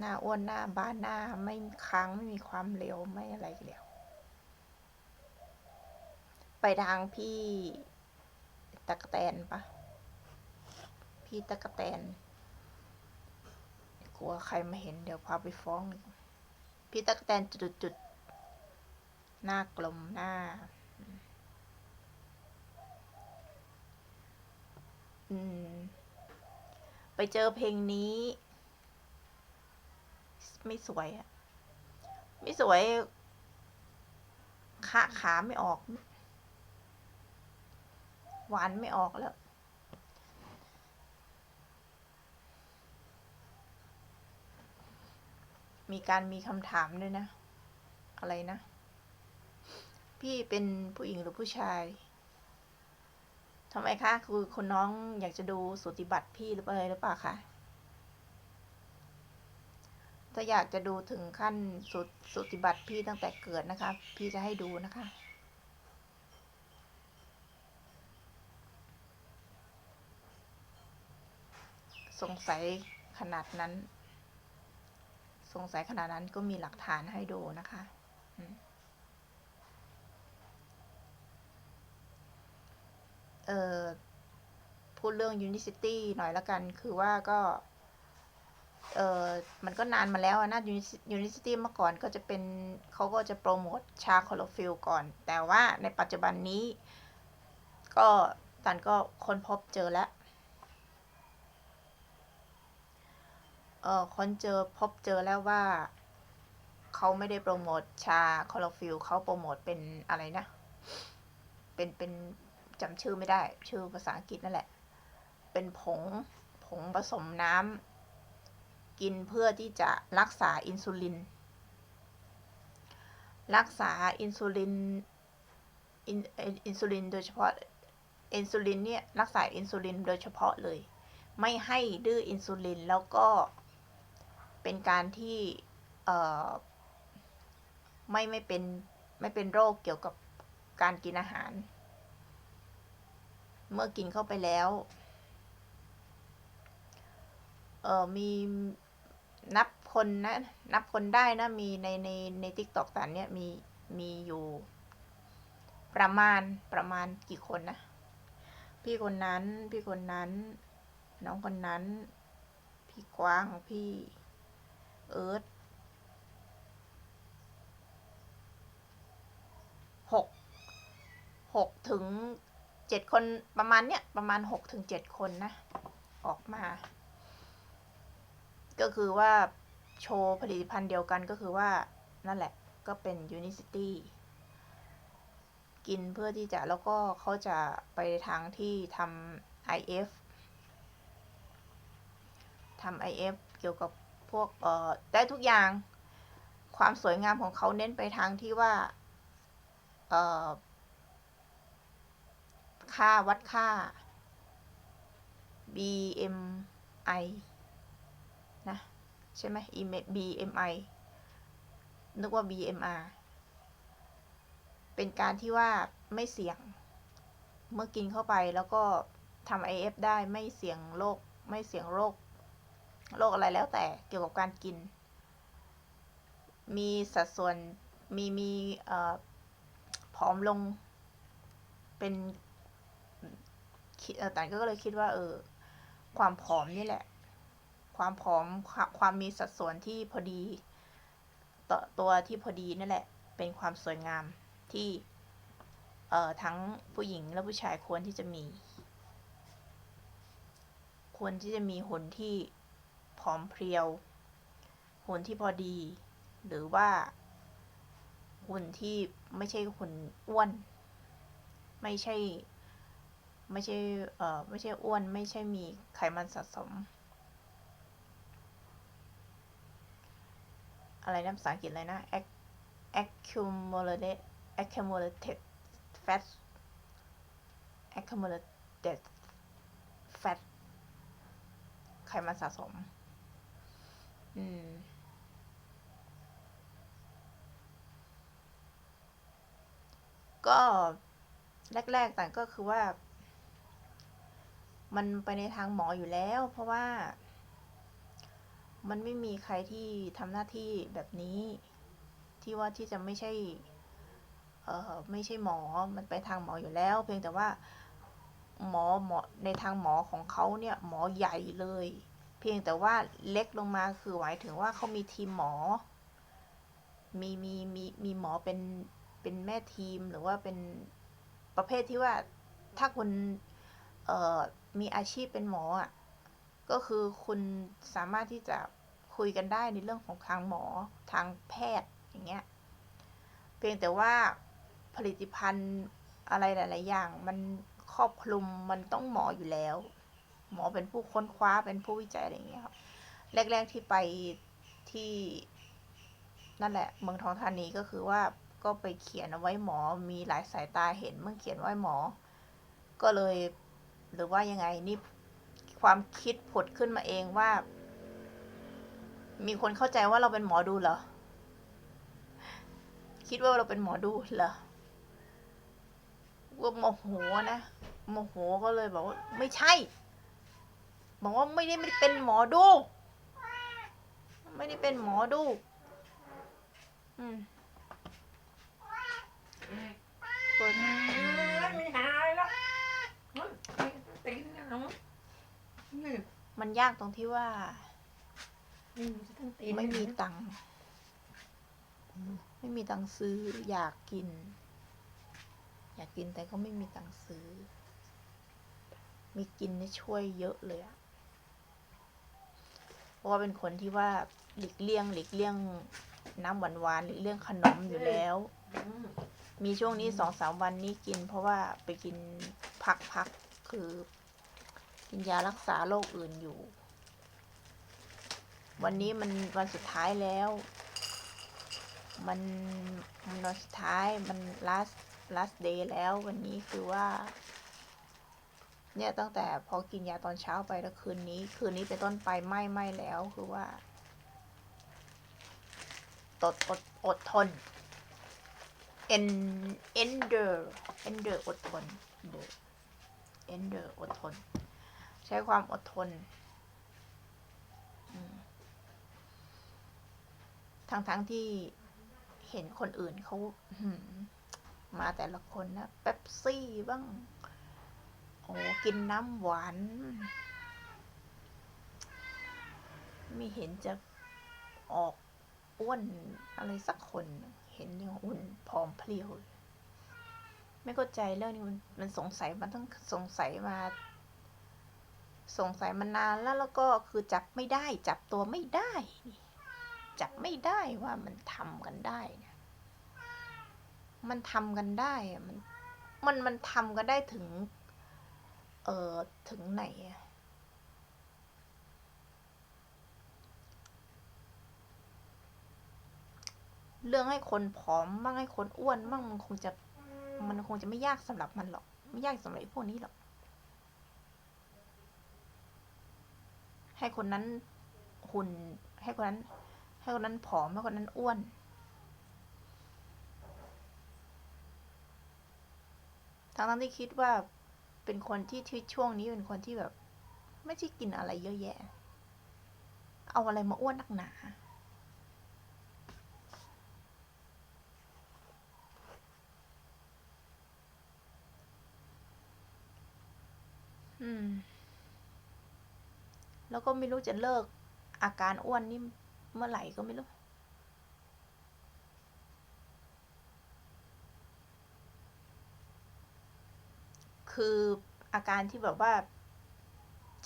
หน้าอ้วนหน้าบ้านหน้าไม่ค้างไม่มีความเร็วไม่อะไรแล้วไปทางพี่ตะกแตนปะพี่ตะกแตน กลัวใครมาเห็นเดี๋ยวพาไปฟ้องพี่ตะกแตนจุดๆหน้ากลมหน้าอืมไปเจอเพลงนี้ ไม่สวยอะไม่สวยขาขาไม่ออก หวานไม่ออกแล้ว มีการมีคำถามด้วยนะ อะไรนะ พี่เป็นผู้หญิงหรือผู้ชายทำไมคะ คือคนน้องอยากจะดูสุติบัติพี่หรืออะไรหรือเปล่าคะ ถ้าอยากจะดูถึงขั้นสุสุติบัติพี่ตั้งแต่เกิดนะคะ พี่จะให้ดูนะคะ สงสัยขนาดนั้น สงสัยขนาดนั้นก็มีหลักฐานให้ดูนะคะเออพูดเรื่อง Unicity หน่อยละกัน คือว่าก็ เออมันก็นานมาแล้วอะนะ Unicity เมื่อก่อนก็จะเป็นเขาก็จะโปรโมทชาคลอโรฟิลก่อน แต่ว่าในปัจจุบันนี้ ก็ตันก็ค้นพบเจอแล้วเออค้นเจอพบเจอแล้วว่าเขาไม่ได้โปรโมทชาคลอโรฟิลเขาโปรโมทเป็นอะไรนะ เป็นเป็นจำชื่อไม่ได้ ชื่อภาษาอังกฤษนั่นแหละ เป็นผงผงผสมน้ำ กินเพื่อที่จะรักษาอินซูลิน รักษาอินซูลินอินอินซูลินโดยเฉพาะอินซูลินเนี่ยรักษาอินซูลินโดยเฉพาะเลย ไม่ให้ดื้ออินซูลินแล้วก็เป็นการที่เอ่อไม่ไม่เป็นไม่เป็นโรคเกี่ยวกับการกินอาหาร เมื่อกินเข้าไปแล้ว เออมี นับคนนะนับคนได้นะมีในในในทิกตอกตันเนี่ยมีมีอยู่ ประมาณประมาณกี่คนนะ พี่คนนั้น พี่คนนั้น น้องคนนั้น พี่กว้างพี่เอิร์ธหกหกถึงเจ็ดคนประมาณเนี้ยประมาณหกถึงเจ็ดคนนะ ออกมา ก็คือว่าโชว์ผลิตภัณฑ์เดียวกันก็คือว่านั่นแหละก็เป็น Unicity กินเพื่อที่จะแล้วก็เขาจะไปทางที่ทำ IF ทำ IF เกี่ยวกับพวกเอ่อได้ทุกอย่างความสวยงามของเขาเน้นไปทางที่ว่าเอ่อค่าวัดค่า BMI ใช่ไหม BMI นึกว่า BMR เป็นการที่ว่าไม่เสี่ยง เมื่อกินเข้าไปแล้วก็ทำ IF ได้ไม่เสี่ยงโรคไม่เสี่ยงโรคโรคอะไรแล้วแต่เกี่ยวกับการกิน มีสัดส่วนมีมีเอ่อผอมลงเป็นคิดเออตันก็เลยคิดว่า เออ ความผอมนี่แหละ ความผอมความมีสัดส่วนที่พอดีต่อตัวที่พอดีนั่นแหละ เป็นความสวยงามที่เอ่อทั้งผู้หญิงและผู้ชายควรที่จะมี ควรที่จะมีหุ่นที่ผอมเพรียว หุ่นที่พอดี หรือว่า หุ่นที่ไม่ใช่หุ่นอ้วน ไม่ใช่ ไม่ใช่เอ่อไม่ใช่อ้วน ไม่ใช่มีไขมันสะสม อะไรนะภาษาอังกฤษอะไรนะ accumulated accumulated fat accumulated fat ไขมันสะสม อืมก็แรกๆแต่ก็คือว่า มันไปในทางหมออยู่แล้ว เพราะว่า มันไม่มีใครที่ทำหน้าที่แบบนี้ ที่ว่าที่จะไม่ใช่เออไม่ใช่หมอ มันไปทางหมออยู่แล้ว เพียงแต่ว่าหมอหมอในทางหมอของเขาเนี่ยหมอใหญ่เลย เพียงแต่ว่าเล็กลงมาคือหมายถึงว่าเขามีทีมหมอ มีมีมีมีหมอเป็นเป็นแม่ทีมหรือว่าเป็นประเภทที่ว่าถ้าคุณเอ่อมีอาชีพเป็นหมออะ ก็คือคุณสามารถที่จะคุยกันได้ในเรื่องของทางหมอทางแพทย์อย่างเงี้ย เพียงแต่ว่าผลิตภัณฑ์อะไรหลาย ๆ อย่าง มันครอบคลุมมันต้องหมออยู่แล้ว หมอเป็นผู้ค้นคว้าเป็นผู้วิจัยอะไรอย่างเงี้ยครับแรก ๆ ที่ไปที่นั่นแหละ เมืองทองธานีก็คือว่าก็ไปเขียนเอาไว้หมอมีหลายสายตาเห็นเมื่อเขียนไว้หมอ ก็เลย หรือว่ายังไงนี่ ความคิดผุดขึ้นมาเองว่า มีคนเข้าใจว่าเราเป็นหมอดูเหรอ คิดว่าเราเป็นหมอดูเหรอว่าโมโหนะโมโหก็เลยบอกว่าไม่ใช่ บอกว่าไม่ได้ไม่ได้เป็นหมอดู ไม่ได้เป็นหมอดู อืมเปิด ไม่หายแล้วตีนนะน้องนี่ มันยากตรงที่ว่านี่จะต้องตีนไม่มีตังค์ไม่มีตังค์ซื้ออยากกิน อยากกินแต่ก็ไม่มีตังค์ซื้อ มีกินนี่ช่วยเยอะเลยอะเพราะว่าเป็นคนที่ว่าหลีกเลี่ยงหลีกเลี่ยงน้ำหวานหวานๆหลีกเลี่ยงขนมอยู่แล้ว อืมมีช่วงนี้สองสามวันนี้กิน เพราะว่าไปกินพักพักๆคือ กินยารักษาโรคอื่นอยู่ วันนี้มันวันสุดท้ายแล้ว มันมันวันสุดท้ายมัน last last day แล้ววันนี้คือว่า เนี่ยตั้งแต่พอกินยาตอนเช้าไปแล้วคืนนี้ คืนนี้เป็นต้นไปไม่ไม่แล้วคือว่าตดอดอดทน en endure endure อดทน endure อดทน ช้ความอดทนทั้งๆที่เห็นคนอื่นเขามาแต่ละคนนะเป๊ปซี่บ้าง โอ้กินน้ำหวาน ไม่เห็นจะออกอ้วนอะไรสักคน เห็นยังอุ่นผอมเพรียว ไม่เข้าใจเรื่องนี้มันมันสงสัยมันต้องสงสัยมา สงสัยมานานแล้วแล้วก็คือจับไม่ได้ จับตัวไม่ได้ จับไม่ได้ว่ามันทำกันได้นี่ยมันทำกันได้มันมันมันทำกันได้ถึง เอ่อถึงไหนอะเรื่องให้คนผอมบ้างให้คนอ้วนบ้างมันคงจะมันคงจะไม่ยากสำหรับมันหรอก ไม่ยากสำหรับพวกนี้หรอก ให้คนนั้นหุ่น ให้คนนั้น ให้คนนั้นผอมให้คนนั้นอ้วน ทั้งทั้งที่คิดว่าเป็นคนที่ที่ช่วงนี้เป็นคนที่แบบ ไม่ใช่กินอะไรเยอะแยะ เอาอะไรมาอ้วนนักหนาอืม แล้วก็ไม่รู้จะเลิกอาการอ้วนนี่เมื่อไหร่ก็ไม่รู้ คืออาการที่แบบว่า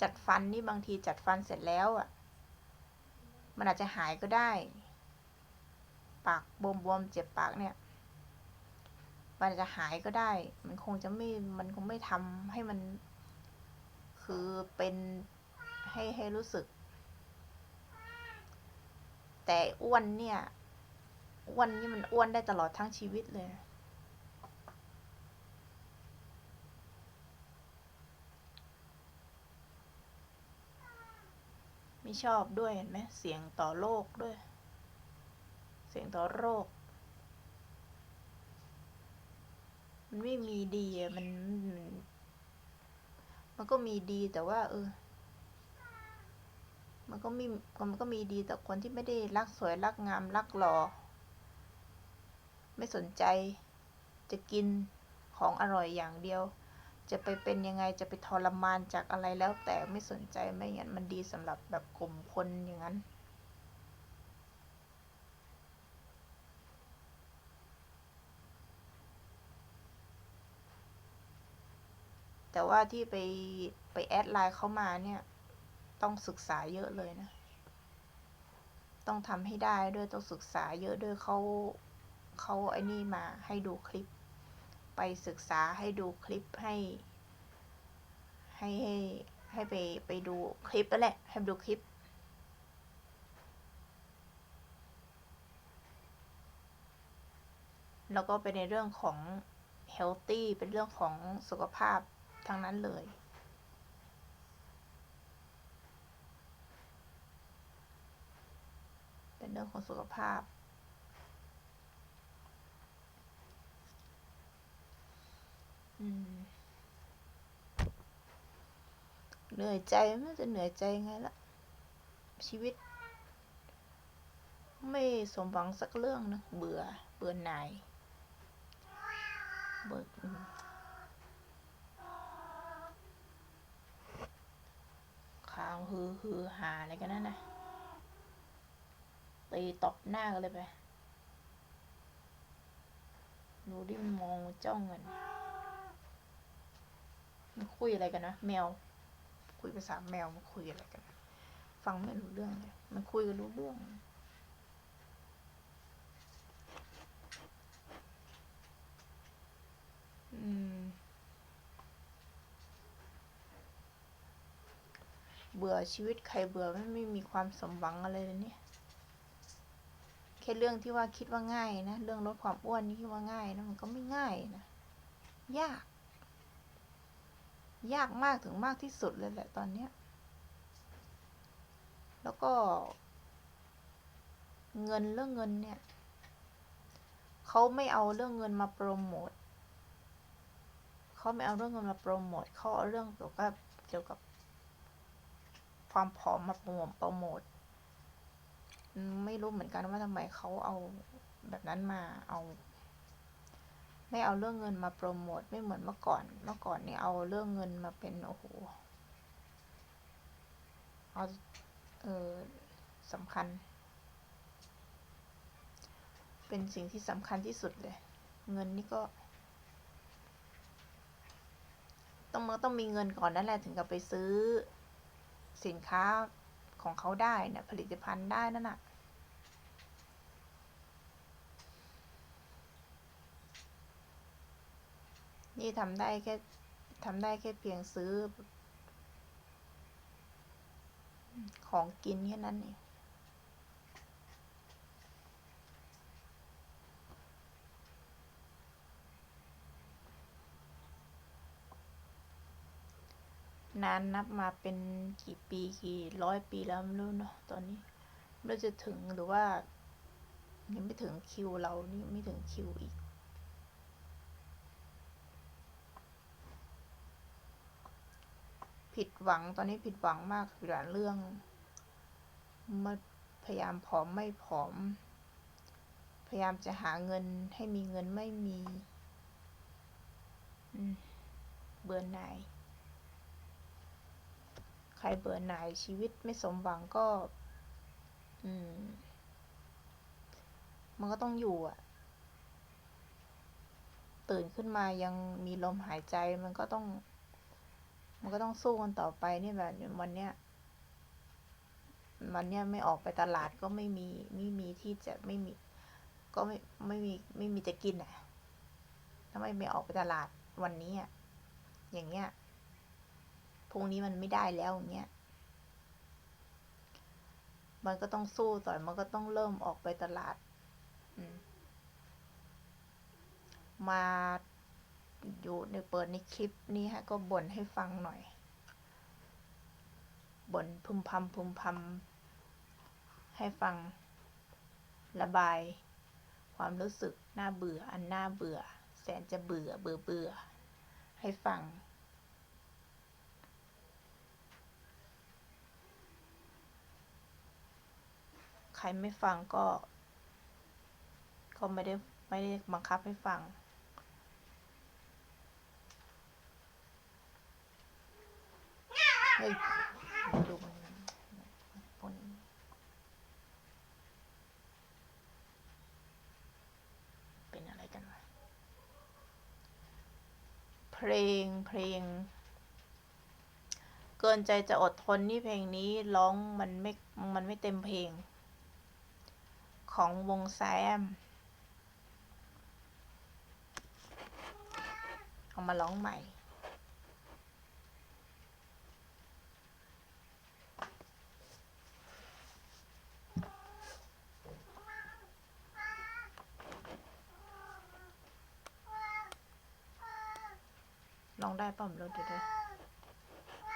จัดฟันนี่บางทีจัดฟันเสร็จแล้วอะ มันอาจจะหายก็ได้ ปากบวมๆเจ็บปากเนี่ยมันจจะหายก็ได้ มันคงจะไม่ มันคงไม่ทำให้มัน คือเป็น ให้ให้รู้สึก แต่อ้วนเนี่ยอ้วนนี่มันอ้วนได้ตลอดทั้งชีวิตเลย ไม่ชอบด้วยเห็นไหมเสียงต่อโรคด้วย เสียงต่อโรค มันไม่มีดีอะมันมัน มันก็มีดีแต่ว่า เออ มันก็มีมันก็มีดีแต่คนที่ไม่ได้รักสวยรักงามรักหล่อไม่สนใจจะกินของอร่อยอย่างเดียว จะไปเป็นยังไงจะไปทรมานจากอะไรแล้วแต่ไม่สนใจไม่อย่างนั้นมันดีสำหรับแบบกลุ่มคนอย่างนั้น แต่ว่าที่ไปไปแอดไลน์เขามาเนี่ย ต้องศึกษาเยอะเลยนะ ต้องทำให้ได้ด้วยต้องศึกษาเยอะด้วยเขาเขาไอ้นี่มาให้ดูคลิป ไปศึกษาให้ดูคลิปให้ ให้ให้ให้ไปไปดูคลิปนั่นแหละให้ดูคลิปแล้วก็เป็นในเรื่องของ healthy เป็นเรื่องของสุขภาพทั้งนั้นเลย เป็นเรื่องของสุขภาพ เหนื่อยใจมันจะเหนื่อยใจไงล่ะ ชีวิต ไม่สมหวังสักเรื่องนะ เบื่อ เบื่อหน่ายเบื่ออืมข่าวฮือฮือหาอะไรกันนั่นนะ ตีตบหน้ากันเลยไปดูดิมองจ้องกันมันคุยอะไรกันนะแมว คุยภาษาแมวมันคุยอะไรกันฟังไม่รู้เรื่องเลยมันคุยกันรู้เรื่องอืมเบื่อชีวิตใครเบื่อไม่ไม่มีความสมหวังอะไรเลยเนี่ย แค่เรื่องที่ว่าคิดว่าง่ายนะเรื่องลดความอ้วนนี่คิดว่าง่ายนะมันก็ไม่ง่ายนะยาก ยากมากถึงมากที่สุดเลยแหละตอนเนี้ยแล้วก็ เงินเรื่องเงินเนี่ยเขาไม่เอาเรื่องเงินมาโปรโมทเขาไม่เอาเรื่องเงินมาโปรโมทเขาเอาเรื่องเกี่ยวกับเกี่ยวกับ ความผอมมาโปรโมทโปรโมท ไม่รู้เหมือนกันว่าทำไมเขาเอาแบบนั้นมาเอา ไม่เอาเรื่องเงินมาโปรโมทไม่เหมือนเมื่อก่อน เมื่อก่อนเนี่ยเอาเรื่องเงินมาเป็นโอ้โหเอาเออสำคัญ เป็นสิ่งที่สำคัญที่สุดเลย เงินนี่ก็ ต้องมันต้องมีเงินก่อนนั่นแหละถึงกับไปซื้อ สินค้า ของเขาได้เนี่ยผลิตภัณฑ์ได้นั่นน่ะนี่ทำได้แค่ทำได้แค่เพียงซื้อ ของกินแค่นั้นเอง นานนับมาเป็นกี่ปีกี่ร้อยปีแล้วไม่รู้เนาะตอนนี้ไม่รู้จะถึงหรือว่ายังไม่ถึงคิวเรานี่ไม่ถึงคิวอีก ผิดหวังตอนนี้ผิดหวังมากผิดหวังเรื่องมาพยายามผอมไม่ผอม พยายามจะหาเงินให้มีเงินไม่มีเบื่อหน่าย รเบื่อหน่ายชีวิตไม่สมหวังก็ อืม มันก็ต้องอยู่อะตื่นขึ้นมายังมีลมหายใจมันก็ต้อง มันก็ต้องสู้กันต่อไปนี่แบบวันเนี้ยวันเนี้ยไม่ออกไปตลาดก็ไม่มีไม่มีที่จะไม่มี ก็ไม่ไม่มีไม่มีจะกินอะถ้าไมไม่ออกไปตลาดวันนี้อะอย่างเงี้ย พรุ่งนี้มันไม่ได้แล้วอย่างเงี้ย มันก็ต้องสู้ต่อยมันก็ต้องเริ่มออกไปตลาดมมาอยู่ในเปิดในคลิปนี้ฮะ ก็บ่นให้ฟังหน่อย บ่นพึมพำพึมพำให้ฟัง ระบาย ความรู้สึกน่าเบื่ออันน่าเบื่อ แสนจะเบื่อเบื่อเบื่อให้ฟัง ใครไม่ฟังก็ ก็ไม่ได้ไม่ได้บังคับให้ฟัง เฮ้ยดูมันปนเป็นอะไรกันวะเพลงเพลง เกินใจจะอดทนนี่เพลงนี้ร้องมันไม่ มันไม่เต็มเพลง ของวงแซม เอามาร้องใหม่ ร้องได้ป่ะเราเดี๋ยวย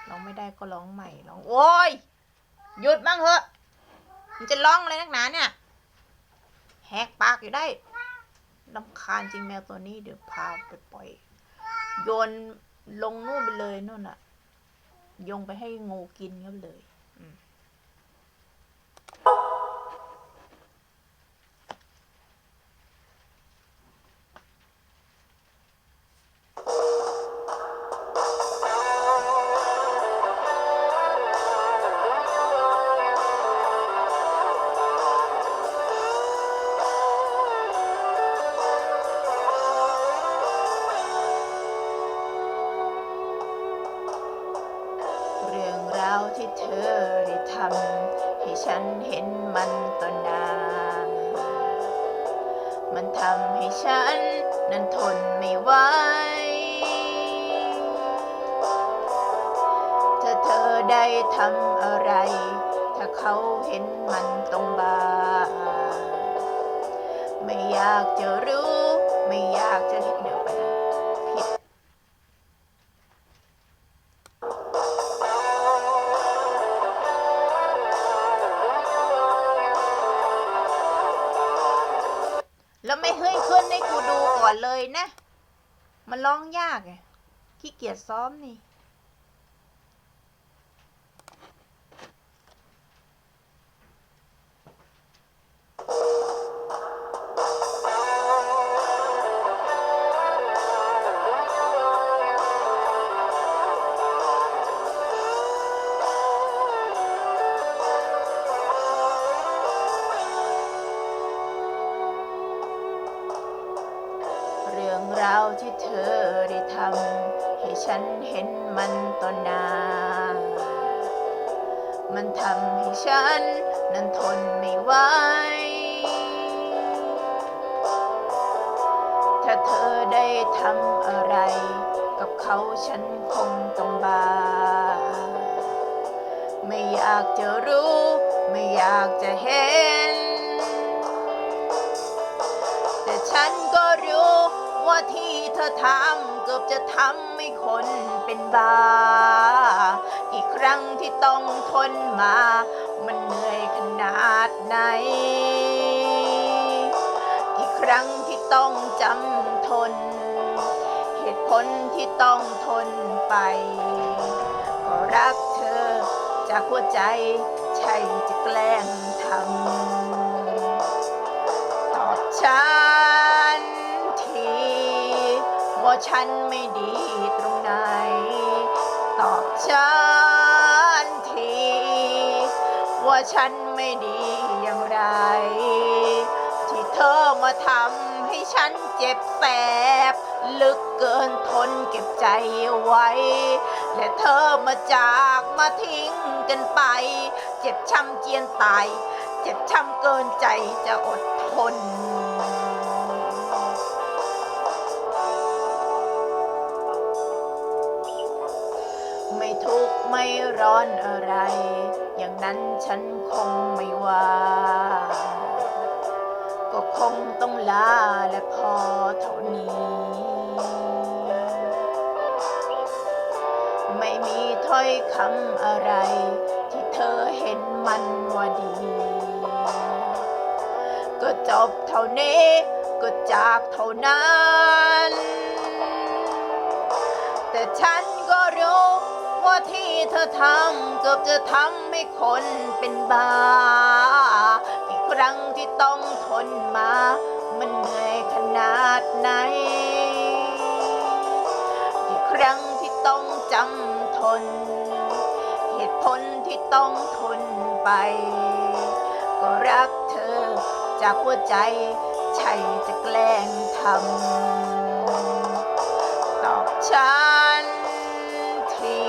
ร้องไม่ได้ก็ร้องใหม่ ร้อง โอ้ย หยุดบ้างเถอะ มันจะร้องอะไรนักหนาเนี่ย แหกปากอยู่ได้ลำคาญจริงแมวตัวนี้เดี๋ยวพาไปปล่อย โยนลงนู่นไปเลยนู่นอะโยงไปให้งูกินก็เลย แล้วไม่เฮ้ยขึ้นให้กูดูก่อนเลยนะ มันร้องยากไงขี้เกียจซ้อมนี่ากจะรู้ ไม่อยากจะเห็น แต่ฉันก็รู้ว่าที่เธอทำเกือบจะทำให้คนเป็นบ้าอีกครั้งที่ต้องทนมา มันเหนื่อยขนาดไหนอีกครั้งที่ต้องจำทน เหตุผลที่ต้องทนไป ก็รัก จากหัวใจใช่จะแกล้งทำตอบฉันทีว่าฉันไม่ดีตรงไหน ตอบฉันที ว่าฉันไม่ดีอย่างไร ที่เธอมาทำให้ฉันเจ็บแสบ ลึกเกินทนเก็บใจไว้ และเธอมาจากมาทิ้งกันไป เจ็บช้ำเจียนตาย เจ็บช้ำเกินใจจะอดทนไม่ทุกข์ไม่ร้อนอะไร อย่างนั้นฉันคงไม่ว่า ก็คงต้องลาและพอเท่านี้ ไม่มีถ้อยคำอะไร ที่เธอเห็นมันว่าดี ก็จบเท่านี้ ก็จากเท่านั้น แต่ฉันก็รู้ว่าที่เธอทำเกือบจะทำให้คนเป็นบ้า อีกครั้งที่ต้องทนมา มันเหนื่อยขนาดไหน ต้องจำทน เหตุผลที่ต้องทนไป ก็รักเธอจากหัวใจใช่จะแกล้งทำตอบฉันที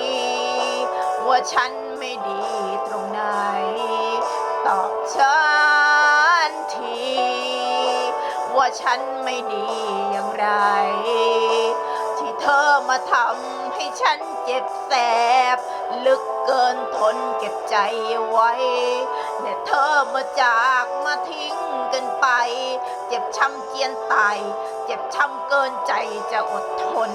ว่าฉันไม่ดีตรงไหน ตอบฉันที ว่าฉันไม่ดีอย่างไร ที่เธอมาทำ ฉันเจ็บแสบ ลึกเกินทนเก็บใจไว้แต่เธอมาจากมาทิ้งกันไป เจ็บช้ำเจียนตาย เจ็บช้ำเกินใจจะอดทน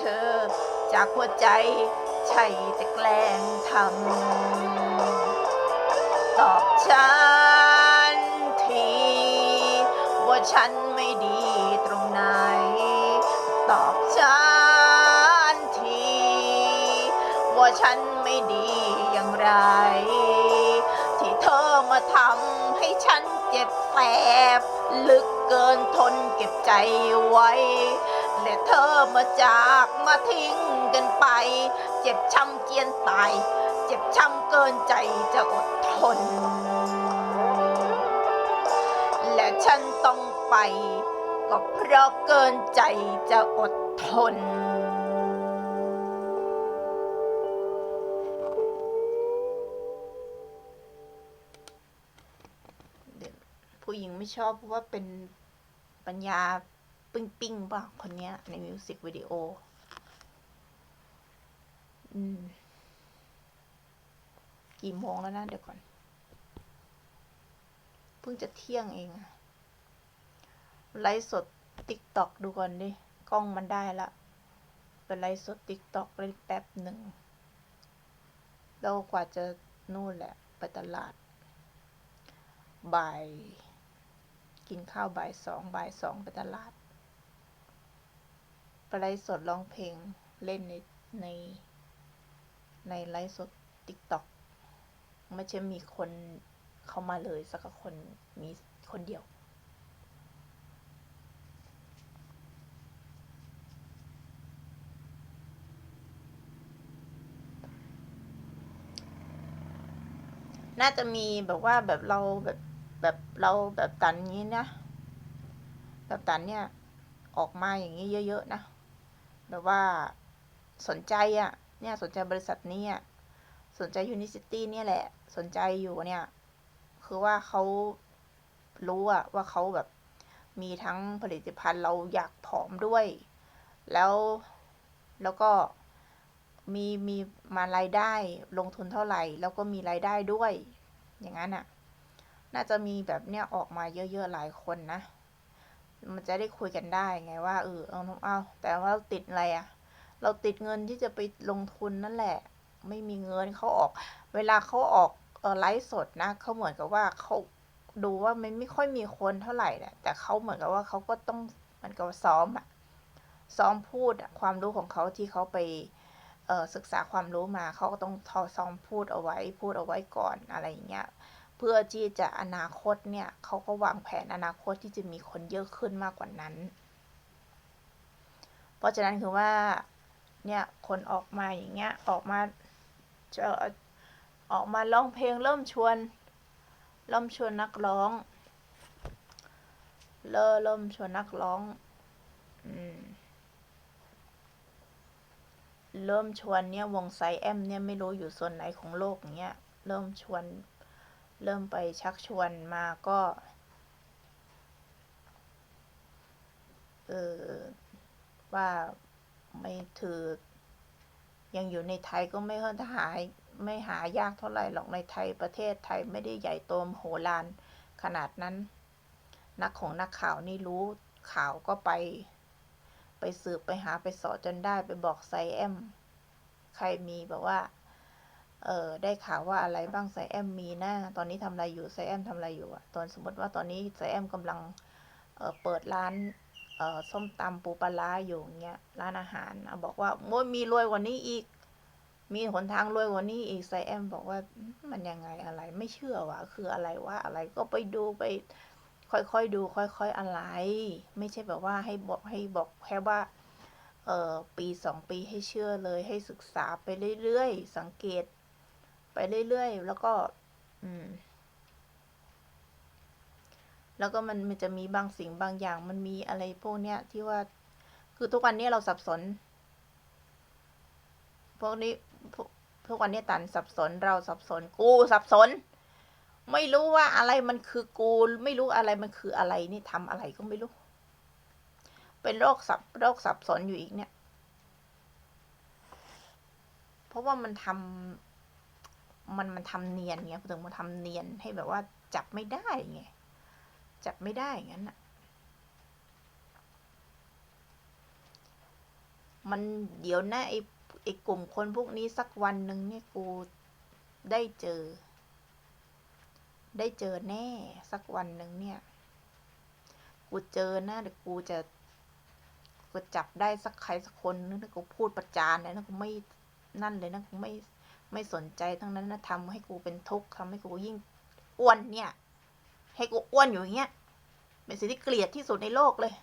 เธอ จากหัวใจใช่จะแกล้งทำตอบฉันทีว่าฉันไม่ดีตรงไหน ตอบฉันที ว่าฉันไม่ดีอย่างไร ที่เธอมาทำให้ฉันเจ็บแสบลึกเกินทนเก็บใจไว้ และเธอมาจากมาทิ้งกันไป เจ็บช้ำเจียนตาย เจ็บช้ำเกินใจจะอดทน และฉันต้องไป ก็เพราะเกินใจจะอดทนผู้หญิงไม่ชอบเพราะว่าเป็นปัญญา ปิ้งปิ้งป่ะคนเนี้ย ในมิวสิกวิดีโอ อืม กี่โมงแล้วนะ เดี๋ยวก่อน เพิ่งจะเที่ยงเองไลฟ์สดติ๊กตอกดูก่อนดิ กล้องมันได้ละไปไลฟ์สดติ๊กตอกเลยแป๊บหนึ่งแล้วกว่าจะนู่นแหละ ไปตลาด บ่าย กินข้าวบ่ายสองบ่ายสองไปตลาด ไปไลฟ์สดร้องเพลงเล่นในในในไลฟ์สดติ๊กต็อกไม่ใช่มีคนเข้ามาเลยสักคนมีคนเดียว น่าจะมีแบบว่าแบบเราแบบแบบเราแบบตันนี้นะ แบบตันเนี่ย ออกมาอย่างนี้เยอะ ๆ นะ แบบว่าสนใจอะ่ะ เนี่ยสนใจบริษัทนี้อะสนใจยูนิซิตี้เนี่ยแหละ สนใจอยู่เนี่ย คือว่าเขารู้อะว่าเขาแบบมีทั้งผลิตภัณฑ์เราอยากผอมด้วย แล้วแล้วก็มีมีมารายได้ลงทุนเท่าไหร่ แล้วก็มีรายได้ด้วย อย่างนั้นอะน่าจะมีแบบเนี้ยออกมาเยอะๆหลายคนนะ มันจะได้คุยกันได้ไงว่าเออเอาเอาแต่ว่าเราติดอะไรอะเราติดเงินที่จะไปลงทุนนั่นแหละ ไม่มีเงินเขาออก เวลาเขาออกไลฟ์สดนะเขาเหมือนกับว่าเขาดูว่ามันไม่ค่อยมีคนเท่าไหร่แหละแต่เขาเหมือนกับว่าเขาก็ต้องเหมือนกับซ้อมอะซ้อมพูดความรู้ของเขาที่เขาไปศึกษาความรู้มาเขาก็ต้องทอซ้อมพูดเอาไว้ พูดเอาไว้ก่อนอะไรอย่างเงี้ย เพื่อที่จะอนาคตเนี่ยเขาก็วางแผนอนาคตที่จะมีคนเยอะขึ้นมากกว่านั้น เพราะฉะนั้นคือว่าเนี่ยคนออกมาอย่างเงี้ยออกมาจะออกมาร้องเพลงเริ่มชวนเริ่มชวนนักร้องเริ่มเริ่มชวนนักร้องอเริ่มชวนเนี่ยวงไซแอมเนี่ยไม่รู้อยู่ส่วนไหนของโลกเนี้ยเริ่มชวน เริ่มไปชักชวนมาก็ เออว่าไม่ถือ ยังอยู่ในไทยก็ไม่ค่อยหายไม่หายากเท่าไหร่หรอกในไทยประเทศไทยไม่ได้ใหญ่โตมโหฬารขนาดนั้น นักของนักข่าวนี่รู้ข่าวก็ไป ไปสืบไปหาไปสอจนได้ไปบอกไซแอม ใครมีแบบว่า เออได้ข่าวว่าอะไรบ้างไซแอมมีหนะตอนนี้ทำอะไรอยู่ไซแอมทำอะไรอยู่อะตอนสมมติว่าตอนนี้ไซแอมกำลังเออเปิดร้านเออส้มตำปูปลาร้าอยู่เงี้ยร้านอาหารอบอกว่าโมยมีรวยกว่านี้อีก มีหนทางรวยกว่านี้อีกไซแอมบอกว่ามันยังไงอะไรไม่เชื่อวะคืออะไรว่าอะไรก็ไปดูไป ค่อยๆดู ค่อยๆอะไร ไม่ใช่แบบว่าให้บอกให้บอกแค่ว่าเออปีสองปีให้เชื่อเลยให้ศึกษาไปเรื่อยๆ สังเกต ไปเรื่อยๆ แล้วก็ อืม แล้วก็มันมันจะมีบางสิ่งบางอย่าง มันมีอะไรพวกเนี้ยที่ว่า คือทุกวันนี้เราสับสน พวกนี้พวกทุกวันนี้ตันสับสนเราสับสน กูสับสน ไม่รู้ว่าอะไรมันคือกู ไม่รู้อะไรมันคืออะไรนี่ทำอะไรก็ไม่รู้ เป็นโรคสับโรคสับสนอยู่อีกเนี่ย เพราะว่ามันทำ มันมันทำเนียนไงถึงมันทำเนียนให้แบบว่าจับไม่ได้ไงจับไม่ได้อย่างนั้นอะมันเดี๋ยวนะไอ้ไอ้กลุ่มคนพวกนี้สักวันหนึ่งเนี่ยกูได้เจอ ได้เจอแน่ สักวันหนึ่งเนี่ย กูเจอนะเดี๋ยวกูจะกูจับได้สักใครสักคนนึงถ้ากูพูดประจานเลยนะกูไม่นั่นเลยนะกูไม่ ไม่สนใจทั้งนั้นนะทำให้กูเป็นทุกข์ทำให้กูยิ่งอ้วนเนี่ย ให้กูอ้วนอยู่อย่างเงี้ย เป็นสิ่งที่เกลียดที่สุดในโลกเลย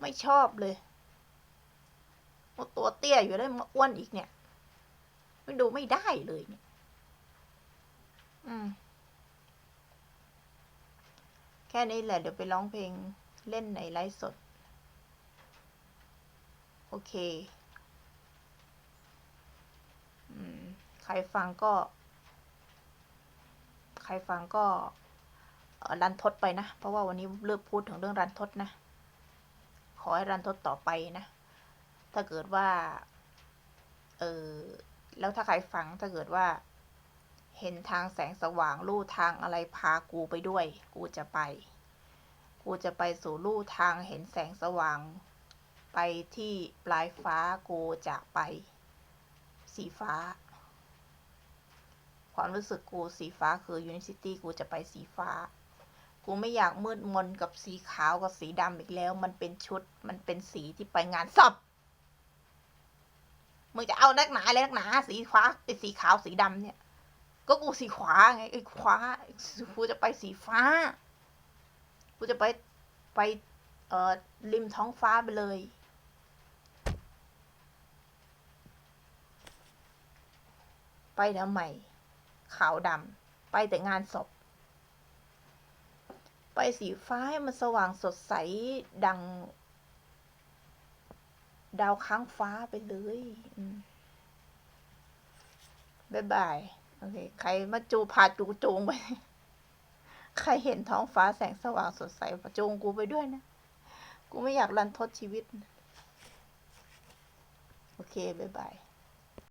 ไม่ชอบเลยตัวเตี้ยอยู่ได้มาอ้วนอีกเนี่ยมันดูไม่ได้เลยเนี่ย อืม แค่นี้แหละเดี๋ยวไปร้องเพลงเล่นในไลฟ์สด โอเค ใครฟังก็ ใครฟังก็รันทดไปนะ เพราะว่าวันนี้เลิกพูดถึงเรื่องรันทดนะ ขอให้รันทดต่อไปนะ ถ้าเกิดว่า เออแล้วถ้าใครฟังถ้าเกิดว่า เห็นทางแสงสว่างลู่ทางอะไรพากูไปด้วย กูจะไป กูจะไปสู่ลู่ทางเห็นแสงสว่าง ไปที่ปลายฟ้ากูจะไป สีฟ้า ความรู้สึกกูสีฟ้าคือยูนิซิตี้กูจะไปสีฟ้า กูไม่อยากมืดมนกับสีขาวกับสีดำอีกแล้ว มันเป็นชุด มันเป็นสีที่ไปงานสอบมึงจะเอานักหนาอะไรนักหนา สีฟ้าไอ้สีขาวสีดำเนี่ย ก็กูสีขวาไงไอ้ขวากูจะไปสีฟ้า กูจะไปไปเอ่อริมท้องฟ้าไปเลย ไปทำไมขาวดำไปแต่งานศพ ไปสีฟ้าให้มันสว่างสดใสดัง ดาวค้างฟ้าไปเลยบ๊ายบาย โอเค ใครมาจูพาจูจูงไป ใครเห็นท้องฟ้าแสงสว่างสดใสจูงกูไปด้วยนะ กูไม่อยากรันทดชีวิต โอเคบ๊ายบาย